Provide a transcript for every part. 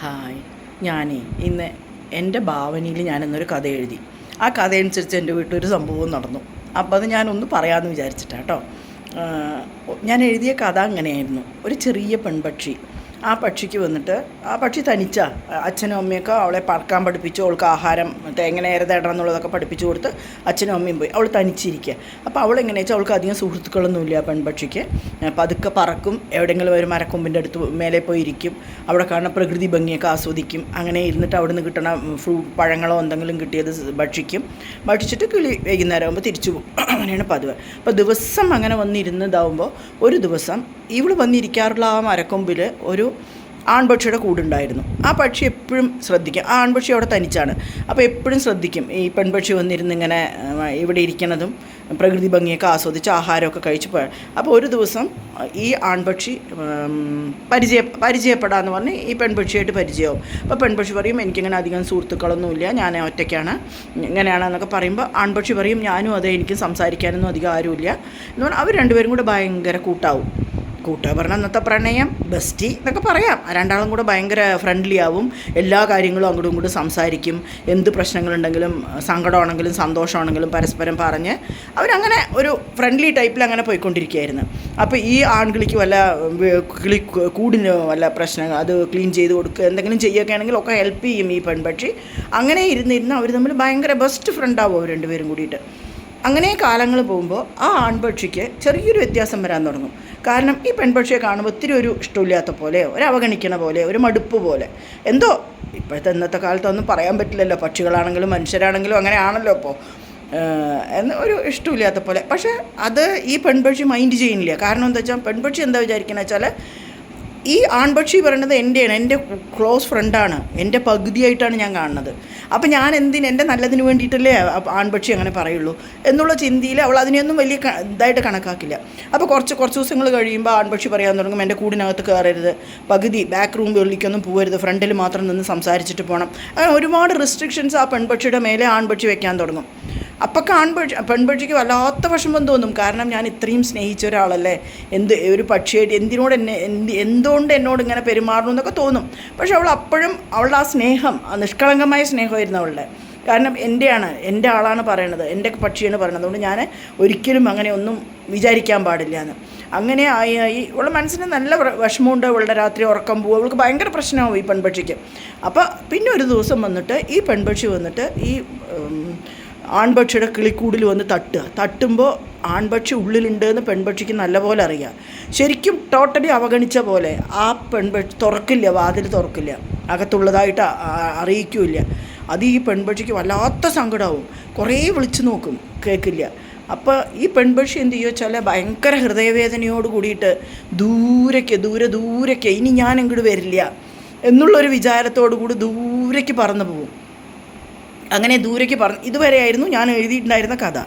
Hi. ഞാനേ ഇന്ന് എന്റെ ഭാവനയിൽ ഞാനിന്നൊരു കഥ എഴുതി. ആ കഥ അനുസരിച്ച് എന്റെ വീട്ടിലൊരു സംഭവം നടന്നു. അപ്പോൾ അത് ഞാനൊന്ന് പറയാമെന്ന് വിചാരിച്ചിട്ടാണ് കേട്ടോ ഞാൻ എഴുതിയ കഥ അങ്ങനെയായിരുന്നു. ഒരു ചെറിയ പെൺപക്ഷി. ആ പക്ഷിക്ക് വന്നിട്ട് ആ പക്ഷി തനിച്ച അച്ഛനും അമ്മയൊക്കെ അവളെ പറക്കാൻ പഠിപ്പിച്ചു അവൾക്ക് ആഹാരം എങ്ങനെ തേടണം എന്നുള്ളതൊക്കെ പഠിപ്പിച്ചു കൊടുത്ത് അച്ഛനും അമ്മയും പോയി. അവൾ തനിച്ചിരിക്കുക അപ്പോൾ അവൾ എങ്ങനെയാ വെച്ചാൽ അവൾക്ക് അധികം സുഹൃത്തുക്കളൊന്നുമില്ല ആ പെൺപക്ഷിക്ക്. പതുക്കെ പറക്കും എവിടെയെങ്കിലും ഒരു മരക്കൊമ്പിന്റെ അടുത്ത് മേലെ പോയി ഇരിക്കും. അവിടെ കാണുന്ന പ്രകൃതി ഭംഗിയൊക്കെ ആസ്വദിക്കും. അങ്ങനെ ഇരുന്നിട്ട് അവിടെ നിന്ന് കിട്ടണ ഫ്രൂ പഴങ്ങളോ എന്തെങ്കിലും കിട്ടിയത് ഭക്ഷിക്കും. ഭക്ഷിച്ചിട്ട് കിളി വൈകുന്നേരം ആകുമ്പോൾ തിരിച്ചു പോകും. അങ്ങനെയാണ് പതിവ്. അപ്പോൾ ദിവസം അങ്ങനെ വന്നിരുന്നതാവുമ്പോൾ ഒരു ദിവസം ഇവൾ വന്നിരിക്കാറുള്ള ആ മരക്കൊമ്പിൽ ഒരു ആൺപക്ഷിയുടെ കൂടുണ്ടായിരുന്നു. ആ പക്ഷി എപ്പോഴും ശ്രദ്ധിക്കും. ആ ആൺപക്ഷി അവിടെ തനിച്ചാണ്. അപ്പോൾ എപ്പോഴും ശ്രദ്ധിക്കും. ഈ പെൺപക്ഷി വന്നിരുന്ന് ഇങ്ങനെ ഇവിടെ ഇരിക്കണതും പ്രകൃതി ഭംഗിയൊക്കെ ആസ്വദിച്ച് ആഹാരമൊക്കെ കഴിച്ച് അപ്പോൾ ഒരു ദിവസം ഈ ആൺപക്ഷി പരിചയ പരിചയപ്പെടാമെന്ന് പറഞ്ഞ് ഈ പെൺപക്ഷിയായിട്ട് പരിചയമാവും. അപ്പോൾ പെൺപക്ഷി പറയും എനിക്കിങ്ങനെ അധികം സുഹൃത്തുക്കളൊന്നുമില്ല ഞാൻ ഒറ്റയ്ക്കാണ്. ഇങ്ങനെയാണെന്നൊക്കെ പറയുമ്പോൾ ആൺപക്ഷി പറയും ഞാനും അതെ എനിക്ക് സംസാരിക്കാനൊന്നും അധികം ആരുമില്ല. എന്ന് പറഞ്ഞാൽ അവർ രണ്ടുപേരും കൂടെ ഭയങ്കര കൂട്ടാവും. പറഞ്ഞാൽ അന്നത്തെ പ്രണയം ബെസ്റ്റി എന്നൊക്കെ പറയാം. രണ്ടാളും കൂടെ ഭയങ്കര ഫ്രണ്ട്ലി ആവും. എല്ലാ കാര്യങ്ങളും അങ്ങോട്ടും ഇങ്ങോട്ടും സംസാരിക്കും. എന്ത് പ്രശ്നങ്ങളുണ്ടെങ്കിലും സങ്കടമാണെങ്കിലും സന്തോഷമാണെങ്കിലും പരസ്പരം പറഞ്ഞ് അവരങ്ങനെ ഒരു ഫ്രണ്ട്ലി ടൈപ്പിൽ അങ്ങനെ പോയിക്കൊണ്ടിരിക്കുകയായിരുന്നു. അപ്പോൾ ഈ ആൺകിളിക്ക് വല്ല കിളി കൂടിന് വല്ല പ്രശ്നങ്ങൾ അത് ക്ലീൻ ചെയ്ത് കൊടുക്കുക എന്തെങ്കിലും ചെയ്യുകയൊക്കെ ആണെങ്കിൽ ഒക്കെ ഹെൽപ്പ് ചെയ്യും ഈ പെൺപക്ഷി. അങ്ങനെ ഇരുന്നിരുന്ന് അവർ തമ്മിൽ ഭയങ്കര ബെസ്റ്റ് ഫ്രണ്ട് ആവും രണ്ടുപേരും കൂടിയിട്ട്. അങ്ങനെ കാലങ്ങൾ പോകുമ്പോൾ ആ ആൺപക്ഷിക്ക് ചെറിയൊരു വ്യത്യാസം വരാൻ തുടങ്ങും. കാരണം ഈ പെൺപക്ഷിയെ കാണുമ്പോൾ ഒത്തിരി ഒരു ഇഷ്ടമില്ലാത്ത പോലെ ഒരു അവഗണിക്കണ പോലെ ഒരു മടുപ്പ് പോലെ. എന്തോ? ഇപ്പോഴത്തെ ഇന്നത്തെ കാലത്തൊന്നും പറയാൻ പറ്റില്ലല്ലോ. പക്ഷികളാണെങ്കിലും മനുഷ്യരാണെങ്കിലും അങ്ങനെയാണല്ലോ ഇപ്പോൾ എന്ന് ഒരു ഇഷ്ടമില്ലാത്ത പോലെ. പക്ഷേ അത് ഈ പെൺപക്ഷി മൈൻഡ് ചെയ്യുന്നില്ല. കാരണം എന്താ വെച്ചാൽ പെൺപക്ഷി എന്താ വിചാരിക്കുന്നത് വെച്ചാൽ ഈ ആൺപക്ഷി പറയുന്നത് എന്റെയാണ് എന്റെ ക്ലോസ് ഫ്രണ്ടാണ് എന്റെ പകുതിയായിട്ടാണ് ഞാൻ കാണുന്നത്. അപ്പോൾ ഞാൻ എന്തിന് എന്റെ നല്ലതിന് വേണ്ടിയിട്ടല്ലേ ആൺപക്ഷി അങ്ങനെ പറയുള്ളൂ എന്നുള്ള ചിന്തയിൽ അവൾ അതിനെയൊന്നും വലിയ ഇതായിട്ട് കണക്കാക്കില്ല. അപ്പോൾ കുറച്ച് കുറച്ച് ദിവസങ്ങൾ കഴിയുമ്പോൾ ആൺപക്ഷി പറയാൻ തുടങ്ങും എന്റെ കൂടിനകത്ത് കയറരുത് പകുതി ബാക്ക് റൂമുകളിലേക്കൊന്നും പോകരുത് ഫ്രണ്ടിൽ മാത്രം നിന്ന് സംസാരിച്ചിട്ട് പോകണം അങ്ങനെ ഒരുപാട് റെസ്ട്രിക്ഷൻസ് ആ പെൺപക്ഷിയുടെ മേലെ ആൺപക്ഷി വെക്കാൻ തുടങ്ങും. അപ്പോൾ കാൺപക്ഷി പെൺപക്ഷിക്ക് വല്ലാത്ത വിഷമം തോന്നും. കാരണം ഞാൻ ഇത്രയും സ്നേഹിച്ച ഒരാളല്ലേ? എന്ത് ഒരു പക്ഷിയായിട്ട് എന്തിനോട് എന്നെ എന്ത് എന്തുകൊണ്ട് എന്നോട് ഇങ്ങനെ പെരുമാറണം എന്നൊക്കെ തോന്നും. പക്ഷെ അവൾ അപ്പോഴും അവളുടെ ആ സ്നേഹം നിഷ്കളങ്കമായ സ്നേഹമായിരുന്നു അവളുടെ. കാരണം എന്റെയാണ് എന്റെ ആളാണ് പറയണത് എന്റെ പക്ഷിയാണ് പറയണത്. അതുകൊണ്ട് ഞാൻ ഒരിക്കലും അങ്ങനെ ഒന്നും വിചാരിക്കാൻ പാടില്ല എന്ന് അങ്ങനെ ആയി ആയി ഇവളുടെ മനസ്സിന് നല്ല വിഷമമുണ്ട്. ഇവളുടെ രാത്രി ഉറക്കം പോകും അവൾക്ക് ഭയങ്കര പ്രശ്നമാവും ഈ പെൺപക്ഷിക്ക്. അപ്പോൾ പിന്നെ ഒരു ദിവസം വന്നിട്ട് ഈ പെൺപക്ഷി വന്നിട്ട് ഈ ആൺപക്ഷിയുടെ കിളിക്കൂടിൽ വന്ന് തട്ടുക. തട്ടുമ്പോൾ ആൺപക്ഷി ഉള്ളിലുണ്ട് എന്ന് പെൺപക്ഷിക്ക് നല്ലപോലെ അറിയാം. ശരിക്കും ടോട്ടലി അവഗണിച്ച പോലെ ആ പെൺപക്ഷി തുറക്കില്ല വാതിൽ തുറക്കില്ല. അകത്തുള്ളതായിട്ട് അറിയിക്കില്ല. അത് ഈ പെൺപക്ഷിക്ക് വല്ലാത്ത സങ്കടമാവും കുറേ വിളിച്ചു നോക്കും കേൾക്കില്ല അപ്പോൾ ഈ പെൺപക്ഷി എന്ത് ചെയ്യുക വെച്ചാൽ ഭയങ്കര ഹൃദയവേദനയോട് കൂടിയിട്ട് ദൂരയ്ക്ക് ദൂരെ ദൂരയ്ക്ക് ഇനി ഞാൻ വരില്ല എന്നുള്ളൊരു വിചാരത്തോടു കൂടി ദൂരയ്ക്ക് പറന്നു പോകും അങ്ങനെ ദൂരേക്ക് പറഞ്ഞു ഇതുവരെയായിരുന്നു ഞാൻ എഴുതിയിട്ടുണ്ടായിരുന്ന കഥ.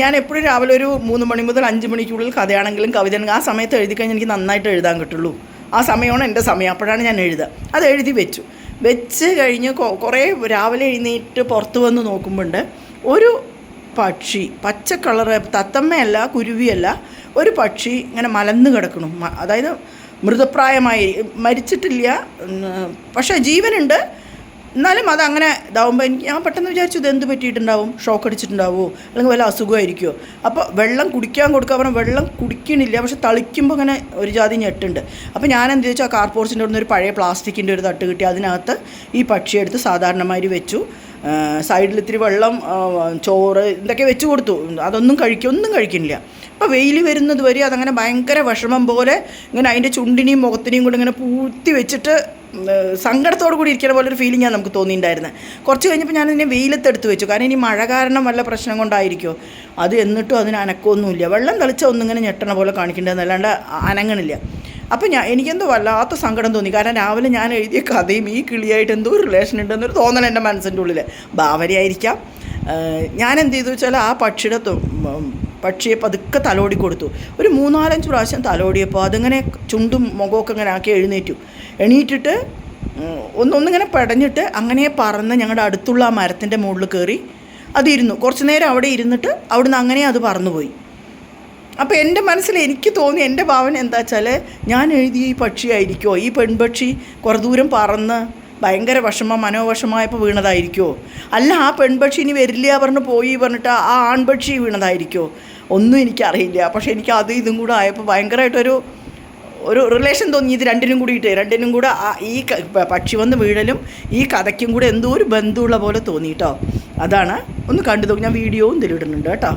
ഞാൻ എപ്പോഴും രാവിലെ ഒരു മൂന്ന് മണി മുതൽ അഞ്ച് മണിക്കുള്ളിൽ കഥയാണെങ്കിലും കവിത ആ സമയത്ത് എഴുതി കഴിഞ്ഞാൽ എനിക്ക് നന്നായിട്ട് എഴുതാൻ കിട്ടുള്ളൂ. ആ സമയമാണ് എന്റെ സമയം. അപ്പോഴാണ് ഞാൻ എഴുതുക. അത് എഴുതി വെച്ചു. വെച്ച് കഴിഞ്ഞ് കുറേ രാവിലെ എഴുന്നേറ്റ് പുറത്ത് വന്ന് നോക്കുമ്പോണ്ട് ഒരു പക്ഷി പച്ച കളറ് തത്തമ്മയല്ല കുരുവിയല്ല ഒരു പക്ഷി ഇങ്ങനെ മലന്ന് കിടക്കണം അതായത് മൃതപ്രായമായി മരിച്ചിട്ടില്ല. പക്ഷേ ജീവനുണ്ട്. എന്നാലും അതങ്ങനെ ഇതാവുമ്പോൾ എനിക്ക് ഞാൻ പെട്ടെന്ന് വിചാരിച്ചു ഇത് എന്ത് പറ്റിയിട്ടുണ്ടാവും? ഷോക്ക് അടിച്ചിട്ടുണ്ടാവുമോ അല്ലെങ്കിൽ വല്ല അസുഖമായിരിക്കുമോ അപ്പോൾ വെള്ളം കുടിക്കാൻ കൊടുക്കാൻ പറഞ്ഞാൽ വെള്ളം കുടിക്കണില്ല. പക്ഷെ തളിക്കുമ്പോൾ അങ്ങനെ ഒരു ജാതി ഞെട്ടുണ്ട്. അപ്പോൾ ഞാൻ എന്ത് ചോദിച്ചാൽ കാർ അവിടുന്ന് അവിടെ ഒരു പഴയ പ്ലാസ്റ്റിക്കിന്റെ ഒരു തട്ട് കിട്ടി. അതിനകത്ത് ഈ പക്ഷിയെടുത്ത് സാധാരണമാതിരി വെച്ചു. സൈഡിൽ ഇത്തിരി വെള്ളം ചോറ് ഇതൊക്കെ വെച്ച് കൊടുത്തു. അതൊന്നും കഴിക്കും ഒന്നും കഴിക്കുന്നില്ല. അപ്പോൾ വെയിൽ വരുന്നത് വരെ അതങ്ങനെ ഭയങ്കര വിഷമം പോലെ ഇങ്ങനെ അതിന്റെ ചുണ്ടിനെയും മുഖത്തിനെയും കൂടെ ഇങ്ങനെ പൂത്തി വെച്ചിട്ട് സങ്കടത്തോടു കൂടി ഇരിക്കുന്ന പോലെ ഒരു ഫീലിംഗ് നമുക്ക് തോന്നിയിട്ടുണ്ടായിരുന്നത് കുറച്ച് കഴിഞ്ഞപ്പോൾ ഞാൻ ഇതിനെ വെയിലത്തെടുത്ത് വെച്ചു. കാരണം ഇനി മഴ കാരണം വല്ല പ്രശ്നം കൊണ്ടായിരിക്കുമോ അത് എന്നിട്ടും അതിന് അനക്കമൊന്നുമില്ല. വെള്ളം തളിച്ച ഒന്നിങ്ങനെ ഞെട്ടണ പോലെ കാണിക്കേണ്ടതെന്നല്ലാണ്ട് അനങ്ങണില്ല. അപ്പോൾ ഞാൻ എനിക്കെന്തോ വല്ലാത്ത സങ്കടം തോന്നി. കാരണം രാവിലെ ഞാൻ എഴുതിയ കഥയും ഈ കിളിയായിട്ട് എന്തോ റിലേഷൻ ഉണ്ടെന്നൊരു തോന്നൽ എന്റെ മനസ്സിന്റെ ഉള്ളിൽ ഭാവനയായിരിക്കാം ഞാൻ എന്ത് ചെയ്തു വെച്ചാൽ ആ പക്ഷിയുടെ പക്ഷിയെ പതുക്കെ തലോടി കൊടുത്തു. ഒരു മൂന്നാലഞ്ച് പ്രാവശ്യം തലോടിയപ്പോൾ അതിങ്ങനെ ചുണ്ടും മുഖമൊക്കെ ഇങ്ങനെ ആക്കി എഴുന്നേറ്റു. എണീറ്റിട്ട് ഒന്നൊന്നിങ്ങനെ പടഞ്ഞിട്ട് അങ്ങനെ പറന്ന് ഞങ്ങളുടെ അടുത്തുള്ള ആ മരത്തിന്റെ മുകളിൽ കയറി അതിരുന്നു. കുറച്ച് നേരം അവിടെ ഇരുന്നിട്ട് അവിടുന്ന് അങ്ങനെ അത് പറന്നുപോയി. അപ്പോൾ എന്റെ മനസ്സിൽ എനിക്ക് തോന്നി എന്റെ ഭാവന എന്താ വെച്ചാൽ ഞാൻ എഴുതിയ ഈ പക്ഷിയായിരിക്കുമോ ഈ പെൺപക്ഷി കുറേ ദൂരം പറന്ന് ഭയങ്കര വിഷമം മനോവിഷമമായപ്പോൾ വീണതായിരിക്കുമോ അല്ല ആ പെൺപക്ഷി ഇനി വരില്ല പറഞ്ഞ് പോയി പറഞ്ഞിട്ട് ആ ആൺപക്ഷി വീണതായിരിക്കുമോ ഒന്നും എനിക്കറിയില്ല. പക്ഷേ എനിക്ക് അത് ഇതും കൂടെ ആയപ്പോൾ ഭയങ്കരമായിട്ടൊരു ഒരു റിലേഷൻ തോന്നി. ഇത് രണ്ടിനും കൂടിയിട്ട്. രണ്ടിനും കൂടെ ഈ പക്ഷി വന്ന് വീഴലും ഈ കഥയ്ക്കും കൂടെ എന്തോ ഒരു ബന്ധമുള്ള പോലെ തോന്നി കേട്ടോ അതാണ്. ഒന്ന് കണ്ടു നോക്കി. ഞാൻ വീഡിയോയും ഇതിലിടുന്നുണ്ട് കേട്ടോ.